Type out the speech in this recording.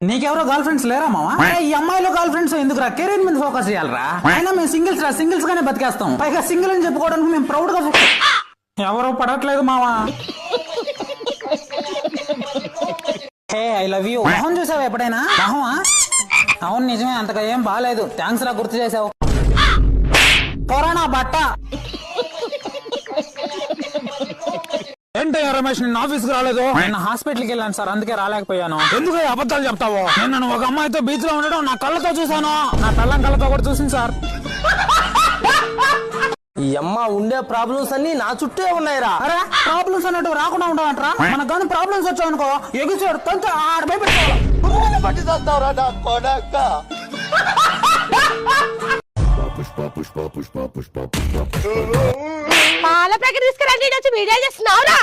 నీకెవరో girl friends లేరా మావా? ఈ అమ్మాయిలో గర్ల్ ఫ్రెండ్స్ ఎందుకురా? కెరీర్ మీద ఫోకస్ చేయాలరా? అయినా మేము సింగిల్స్ రా సింగిల్స్ గానే బతికేస్తాం. పైగా సింగిల్ అని చెప్పుకోవడానికి మేము ప్రౌడ్గా ఎవరో పడట్లేదు మావా. హే ఐ లవ్ యూ మొహం చూసావా ఎప్పుడైనా? మొహమా? అవును నిజమే అంతగా ఏం బాగాలేదు థ్యాంక్స్ రా గుర్తు చేసావు. కరోనా బట్ట. ఏంటయ్యా రమేష్ నిన్న ఆఫీస్కి రాలేదు నిన్న హాస్పిటల్కి వెళ్ళాను సార్ అందుకే రాలేకపోయాను. ఎందుకు అబద్ధాలు చెప్తావు? నిన్న నువ్వు ఒక అమ్మాయితో బీచ్లో ఉండడం నా కళ్ళతో చూసాను నా కళ్ళం కళ్ళతో కూడా చూసింది సార్. ఈ అమ్మ ఉండే ప్రాబ్లమ్స్ అన్ని నా చుట్టే ఉన్నాయిరా. అరే ప్రాబ్లమ్స్ అన్నట్టు రాకుండా ఉండవంటరా? మనకు కానీ ప్రాబ్లమ్స్ వచ్చాయనుకో ఎగుచాడు తంత ఆడ భయపెట్టుకోవాలి పాల ప్యాకెట్ తీసుకురండి ఈడ వచ్చి వీడియో చేస్తున్నావురా.